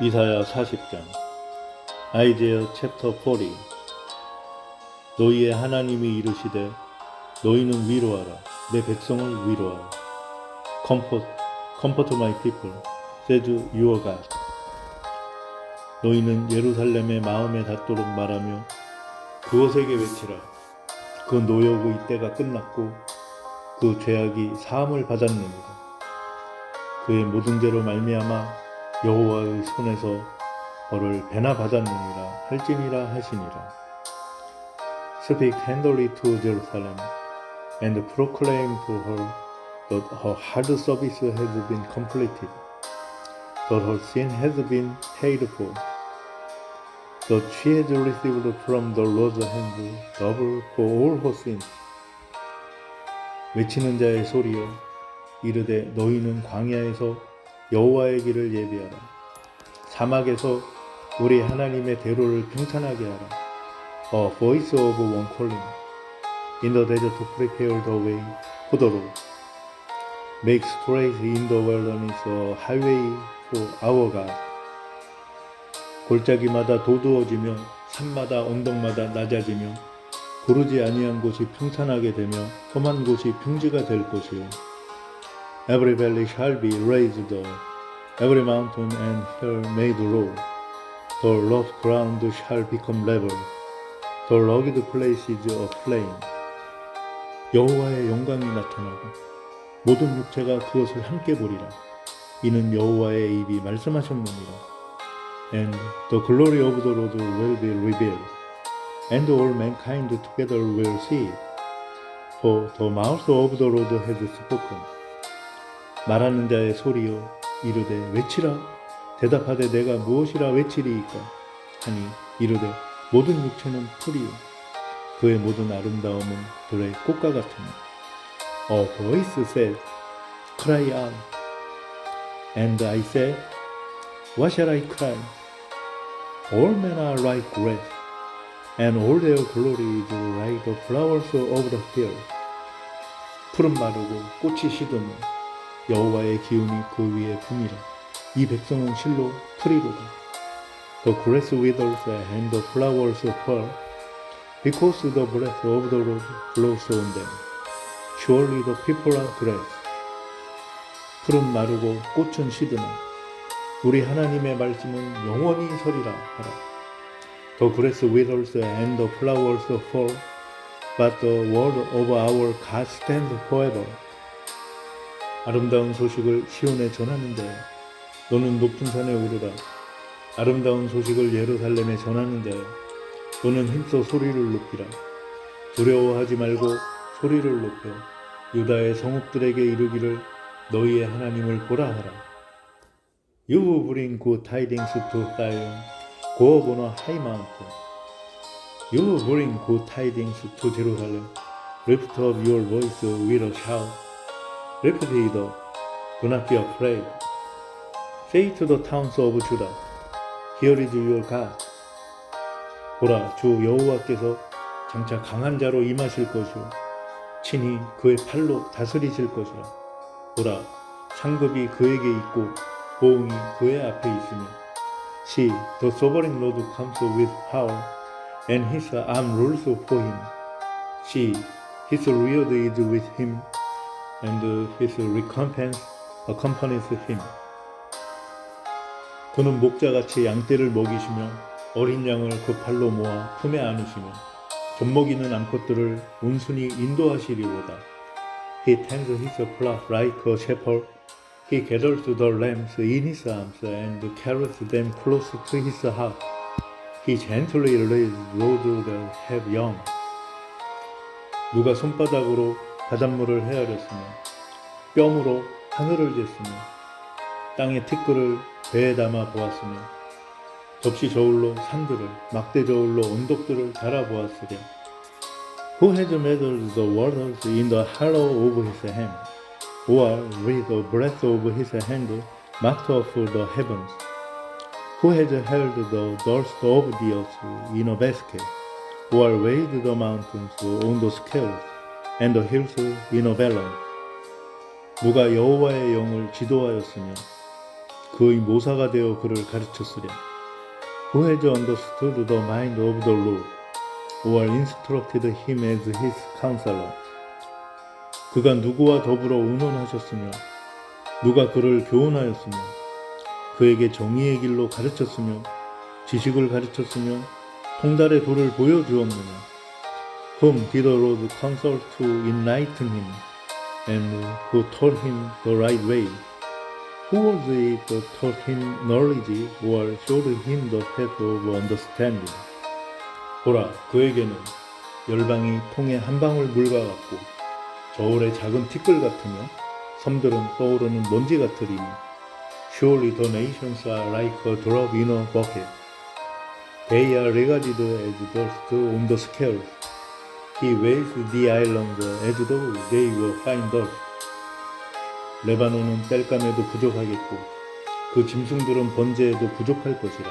이사야 40장. 아이제어 챕터 40 너희의 하나님이 이르시되 너희는 위로하라. 내 백성을 위로하라. Comfort my people says your God. 너희는 예루살렘의 마음에 닿도록 말하며 그것에게 외치라. 그 노여고 이때가 끝났고 그 죄악이 사함을 받았느니라. 그의 모든 죄로 말미암아 여호와의 손에서 벌을 배나 받았느니라 할지니라 하시니라. Speak tenderly to Jerusalem and proclaim to her that her hard service has been completed, that her sin has been paid for, that she has received from the Lord's hand double for all her sins. 외치는 자의 소리여 이르되 너희는 광야에서 여호와의 길을 예비하라. 사막에서 우리 하나님의 대로를 평탄하게 하라. A voice of one calling. In the desert to prepare the way for the Lord. Make straight in the wilderness a highway for our God. 골짜기마다 도두어지며 산마다 언덕마다 낮아지며 고르지 아니한 곳이 평탄하게 되며 험한 곳이 평지가 될 것이요. Every valley shall be raised every mountain and hill made low. The rough ground shall become level, the rugged places a plain. 여호와의 영광이 나타나고 모든 육체가 그것을 함께 보리라. 이는 여호와의 입이 말씀하셨느니라. And the glory of the Lord will be revealed, and all mankind together will see it. For the mouth of the Lord has spoken. 말하는 자의 소리여 이르되 외치라 대답하되 내가 무엇이라 외치리이까 하니 이르되 모든 육체는 풀이요 그의 모든 아름다움은 들의 꽃과 같으니 A voice said cry out and I said what shall I cry all men are like grass and all their glory is like the flowers of the field 푸른 마르고 꽃이 시드는 여호와의 기운이 그 위에 품이라. 이 백성은 실로 풀이로다. The grass withers and the flowers fall, because the breath of the Lord blows on them. Surely the people are grass. 풀은 마르고 꽃은 시드나 우리 하나님의 말씀은 영원히 서리라 하라. The grass withers and the flowers fall, but the word of our God stands forever. 아름다운 소식을 시온에 전하는데 너는 높은 산에 오르라 아름다운 소식을 예루살렘에 전하는데 너는 힘써 소리를 높이라 두려워하지 말고 소리를 높여 유다의 성읍들에게 이르기를 너희의 하나님을 보라 하라 You bring good tidings to Zion go up on a high mountain You bring good tidings to Jerusalem lift up your voice with a shout Lift it. Do not be afraid. Say to the towns of Judah, Here is your God. 보라, 주 여호와께서 장차 강한 자로 임하실 것이요. 친히 그의 팔로 다스리실 것이라. 보라, 상급이 그에게 있고 보응이 그의 앞에 있으며. See, the sovereign Lord comes with power, and his arm rules for him. See, his reward is with him and his recompense accompanies him. 그는 목자같이 양떼를 먹이시며 어린 양을 그 팔로 모아 품에 안으시며 젖먹이는 암컷들을 온순히 인도하시리로다. He tends his flock like a shepherd. He gathers the lambs in his arms and carries them close to his heart. He gently leads those that have young. 누가 손바닥으로 바닷물을 헤아렸으며 뼘으로 하늘을 쟀으며 땅의 티끌을 배에 담아 보았으며 접시 저울로 산들을 막대 저울로 언덕들을 달아 보았으랴 Who has measured the waters in the hollow of his hand or with the breadth of his hand marked off the heavens Who has held the dust of the earth in a basket or weighed the mountains on the scales and the hills in a balance. 누가 여호와의 영을 지도하였으며 그의 모사가 되어 그를 가르쳤으랴. Who has understood the mind of the Lord, or instructed him as his counselor? 그가 누구와 더불어 의논하셨으며 누가 그를 교훈하였으며 그에게 정의의 길로 가르쳤으며 지식을 가르쳤으며 통달의 도를 보여주었느냐 Whom did the Lord consult to enlighten him and who taught him the right way? Who was it that taught him knowledge or showed him the path of understanding? 보라, 그에게는 열방이 통에 한 방울 물과 같고 저울의 작은 티끌 같으며 섬들은 떠오르는 먼지 같으리니 Surely the nations are like a drop in a bucket. They are regarded as dust on the scales. He weighs the islands as though they were fine dust. 레바논은 땔감에도 부족하겠고 그 짐승들은 번제에도 부족할 것이라.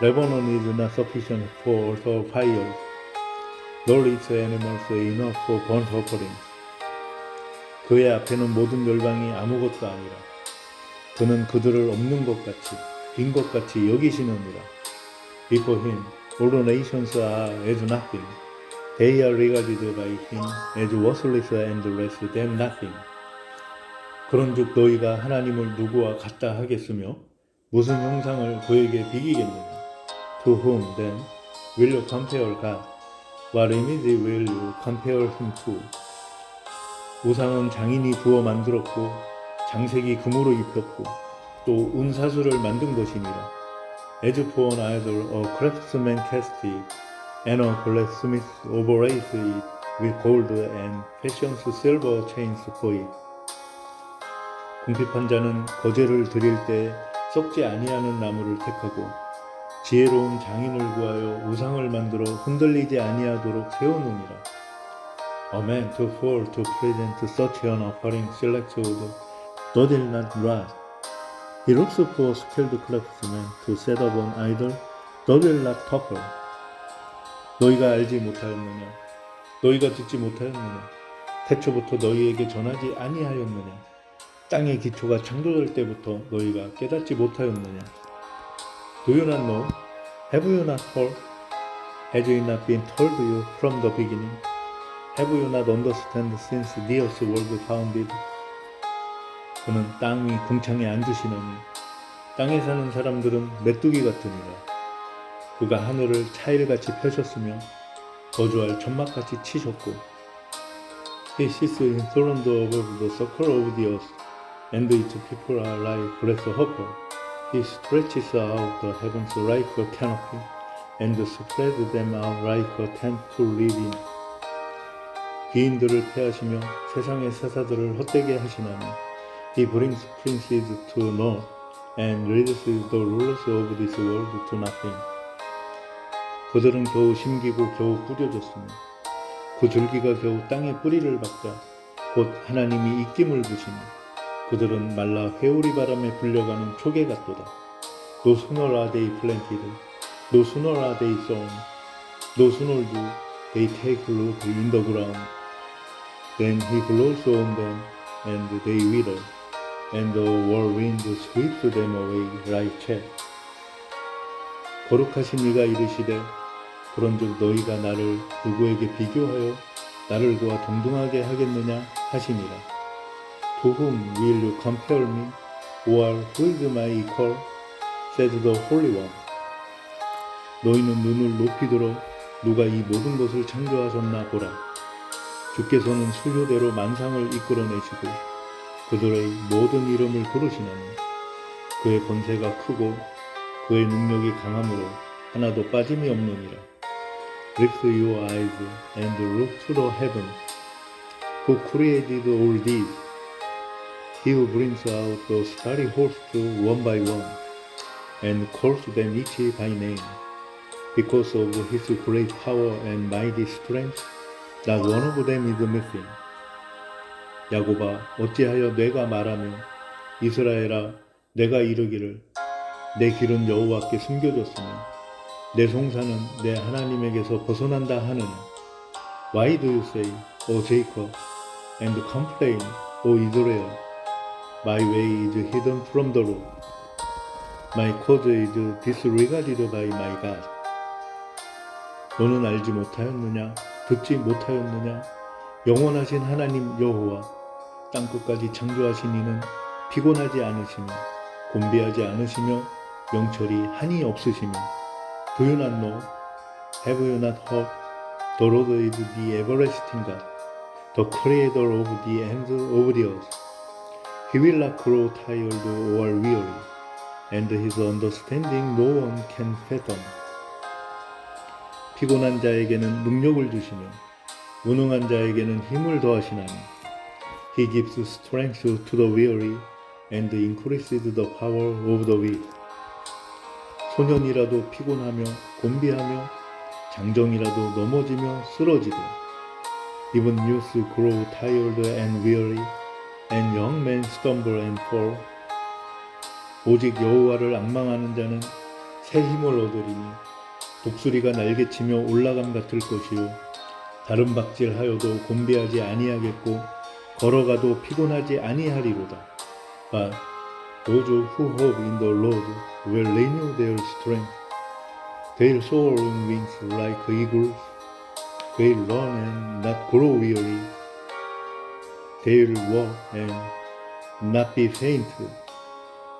레바논 is not sufficient for the fires, nor its animals enough for burnt offerings. 그의 앞에는 모든 열방이 아무것도 아니라 그는 그들을 없는 것 같이 빈 것 같이 여기시느니라. Before him, all nations are as nothing. They are regarded by him as worthless and less than nothing. 그런즉 너희가 하나님을 누구와 같다 하겠으며 무슨 형상을 그에게 비기겠느냐? To whom then will you compare God? What image will you compare him to? 우상은 장인이 부어 만들었고 장색이 금으로 입혔고 또 은사수를 만든 것이니라. As for an idol, a craftsman cast it, and a goldsmith overlays it with gold and fashions silver chains for it. 궁핍한 자는 거제를 드릴 때 썩지 아니하는 나무를 택하고 지혜로운 장인을 구하여 우상을 만들어 흔들리지 아니하도록 세우느니라. A man to fall to present such an offering wood, though they not rot. He looks for skilled craftsmen to set up an idol, though they not topple. 너희가 알지 못하였느냐? 너희가 듣지 못하였느냐? 태초부터 너희에게 전하지 아니하였느냐? 땅의 기초가 창조될 때부터 너희가 깨닫지 못하였느냐? Do you not know? Have you not heard? Has it not been told you from the beginning? Have you not understand since the earth was founded? 그는 땅위 궁창에 앉으시느니 땅에 사는 사람들은 메뚜기 같으니라. 그가 하늘을 차일같이 펴셨으며 거주할 천막같이 치셨고 He sits enthroned above the circle of the earth, and its people are like grasshopper. He stretches out the heavens like a canopy, and spreads them out like a tent to live in. 귀인들을 패하시며 세상의 세사들을 헛되게 하시나니 He brings princes to naught and reduces the rulers of this world to nothing. 그들은 겨우 심기고 겨우 꾸려졌으며 그 줄기가 겨우 땅에 뿌리를 박자 곧 하나님이 입김을 부시니 그들은 말라 회오리 바람에 불려가는 초계 같도다. Sooner are they sown, no sooner do they take root in the ground. Then he blows on them, and they wither, and the whirlwind sweeps them away like chaff. 거룩하신 이가 이르시되 그런즉 너희가 나를 누구에게 비교하여 나를 그와 동등하게 하겠느냐 하시니라. To whom will you compare me? Or who is my equal? says the Holy One. 너희는 눈을 높이 들어 누가 이 모든 것을 창조하셨나 보라. 주께서는 수효대로 만상을 이끌어내시고 그들의 모든 이름을 부르시나니 그의 권세가 크고 그의 능력이 강함으로 하나도 빠짐이 없느니라. Lift your eyes and look to the heavens. Who created all these? He who brings out the starry hosts one by one and calls them each by name. Because of his great power and mighty strength, not one of them is missing. 야고바 어찌하여 내가 말하며 이스라엘아 내가 이르기를 내 길은 여호와께 숨겨졌으며 내 송사는 내 하나님에게서 벗어난다 하느냐 Why do you say, O Jacob, and complain, O Israel? My way is hidden from the Lord. My cause is disregarded by my God. 너는 알지 못하였느냐? 듣지 못하였느냐? 영원하신 하나님 여호와 땅끝까지 창조하신 이는 피곤하지 않으시며 곤비하지 않으시며 명철이 한이 없으시며 Do you not know? Have you not heard? The Lord is the everlasting God, the creator of the ends of the earth. He will not grow tired or weary, and his understanding no one can fathom. 피곤한 자에게는 능력을 주시며 무능한 자에게는 힘을 더하시나니 He gives strength to the weary and increases the power of the weak. 소년이라도 피곤하며 곤비하며 장정이라도 넘어지며 쓰러지되 Even youths grow tired and weary and young men stumble and fall. 오직 여호와를 악망하는 자는 새 힘을 얻으리니 독수리가 날개치며 올라감 같을 것이요 다른 박질하여도 곤비하지 아니하겠고 걸어가도 피곤하지 아니하리로다. But those who hope in the Lord will renew their strength. They'll soar on wings like eagles. They'll run and not grow weary. They'll walk and not be faint.